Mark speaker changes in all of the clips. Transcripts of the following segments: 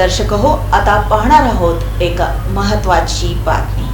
Speaker 1: दर्शक हो आता पाहणार आहोत एक महत्वाची बातमी.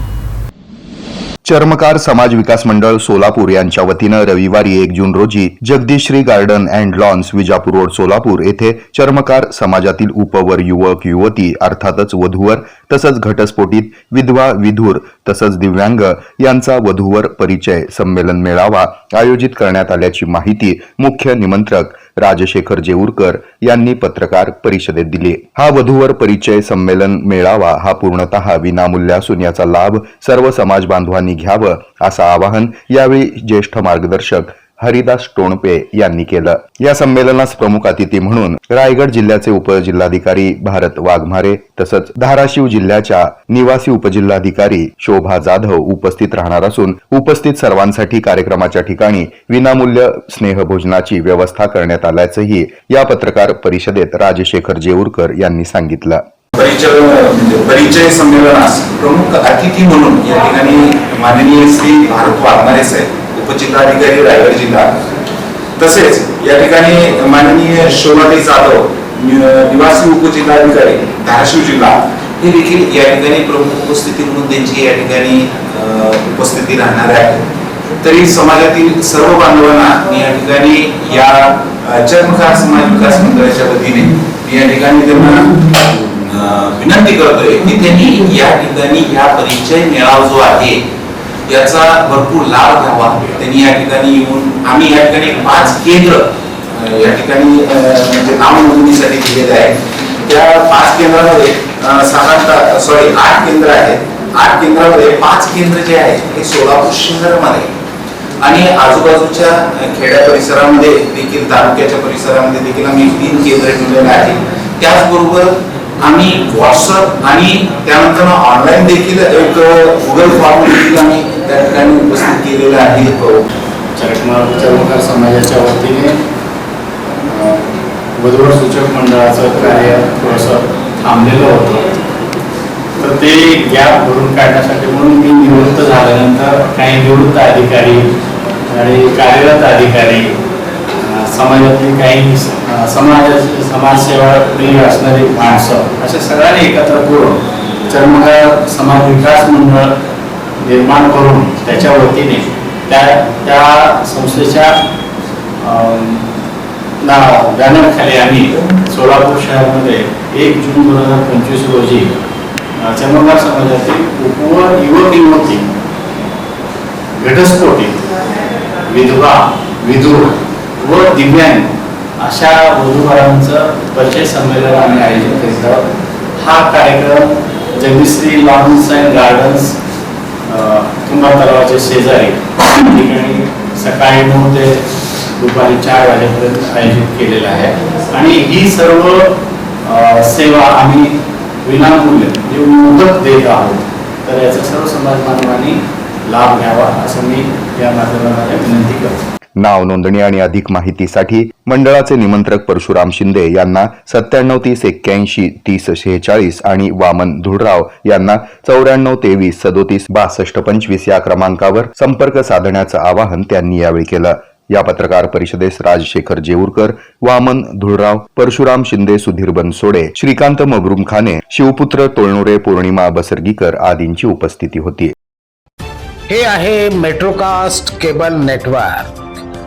Speaker 2: चर्मकार समाज विकास मंडळ सोलापूर यांच्या वतीनं रविवारी एक जून रोजी Jagdishri garden and lawns Vijapur road Solapur येथे चर्मकार समाजातील उपवर युवक युवती अर्थातच वधूवर तसंच घटस्फोटीत विधवा विधूर तसंच दिव्यांग यांचा वधूवर परिचय संमेलन मेळावा आयोजित करण्यात आल्याची माहिती मुख्य निमंत्रक राजशेखर जेऊरकर यांनी पत्रकार परिषदेत दिले. हा वधूवर परिचय संमेलन मेळावा हा पूर्णतः विनामूल्य असून याचा लाभ सर्व समाज बांधवांनी घ्यावं असं आवाहन यावेळी ज्येष्ठ मार्गदर्शक हरिदास टोणपे यांनी केलं. या संमेलनास प्रमुख अतिथी म्हणून रायगड जिल्ह्याचे उपजिल्हाधिकारी भारत वाघमारे तसंच धाराशिव जिल्ह्याच्या निवासी उपजिल्हाधिकारी शोभा जाधव उपस्थित राहणार असून उपस्थित सर्वांसाठी कार्यक्रमाच्या ठिकाणी विनामूल्य स्नेहभोजनाची व्यवस्था करण्यात आल्याचंही या पत्रकार परिषदेत राजशेखर जेऊरकर यांनी सांगितलं.
Speaker 3: परिचय म्हणजे परिचय संमेलनास प्रमुख अतिथी म्हणून या ठिकाणी माननीय श्री भारत वाघमारे साहेब जिल्हाधिकारी रायगड जिल्हा. तसेच या ठिकाणी माननीय शोभाताई जाधव निवासी उपजिल्हाधिकारी धाराशिव जिल्हा हे देखील या ठिकाणी प्रमुख उपस्थिती म्हणून त्यांची या ठिकाणी उपस्थिती राहणार आहे. तरी समाजातील सर्व बांधवांना मी या ठिकाणी या चर्मकार समाज विकास मंडळाच्या वतीने मी या ठिकाणी त्यांना विनंती करतोय की त्यांनी या ठिकाणी या परिचय मेळावा जो आहे याचा भरपूर लाभ घ्यावा. त्यांनी या ठिकाणी येऊन आम्ही या ठिकाणी पाच केंद्र या ठिकाणी म्हणजे नाव नोंदणीसाठी दिलेले आहे त्या पाच केंद्रामध्ये साधारणतः सॉरी आठ केंद्र आहेत. आठ केंद्रामध्ये पाच केंद्र जे आहेत हे सोलापूर शहरामध्ये आणि आजूबाजूच्या खेड्या परिसरामध्ये देखील तालुक्याच्या परिसरामध्ये देखील आम्ही तीन केंद्र ठेवलेले आहेत. त्याचबरोबर आम्ही व्हॉट्सअप आणि त्यानंतर ऑनलाईन देखील एक गुगल फॉर्म देखील आम्ही त्या ठिकाणी उपस्थित केलेला आहे.
Speaker 4: हो. चर्मकार समाजाच्या वतीने अ, वधूवर सूचक मंडळाचं कार्य थोडंसं थांबलेलं होतं. तर ते गॅप भरून काढण्यासाठी म्हणून मी निवृत्त झाल्यानंतर काही निवृत्त अधिकारी आणि कार्यरत अधिकारी समाजातली काही अ, समाज समाजसेवा प्रिय असणारी माणसं. अशा सगळ्यांनी एकत्र करून चर्मकार समाज विकास मंडळ निर्माण करून त्याच्या वतीने त्या त्या संस्थेच्या ना बॅनरखाली आम्ही सोलापूर शहरामध्ये एक जून दोन हजार पंचवीस रोजी अ, चर्मकार समाजातील उप युवक युवती घटस्फोटी विधवा विधूर व दिव्यांग अशा वधूवरांचं परिचय संमेलन आम्ही आयोजित करीत आहोत. हा कार्यक्रम जगदीश्री लॉन्स अँड गार्डन्स तुंबा तलावाच्या शेजारी ठिकाणी सकाळी नऊ ते दुपारी चार वाजेपर्यंत आयोजित केलेला आहे. आणि ही सर्व सेवा आम्ही विनामूल्य म्हणजे मोफत देत आहोत. तर याचा सर्व समाज बांधवांनी लाभ घ्यावा असं मी या माध्यमाद्वारे विनंती करतो.
Speaker 2: नाव नोंदणी आणि अधिक माहितीसाठी मंडळाचे निमंत्रक परशुराम शिंदे यांना सत्त्याण्णव तीस एक्क्याऐंशी तीस शेहेचाळीस आणि वामन धुळराव यांना चौऱ्याण्णव तेवीस सदोतीस बासष्ट पंचवीस या क्रमांकावर संपर्क साधण्याचं आवाहन त्यांनी यावेळी केलं. या पत्रकार परिषदेस राजशेखर जेऊरकर वामन धुळराव परशुराम शिंदे सुधीर बनसोडे श्रीकांत मगरुम खाने शिवपुत्र तोळणुरे पौर्णिमा बसर्गीकर आदींची उपस्थिती होती.
Speaker 5: हे आहे मेट्रोकास्ट केबल नेटवर्क.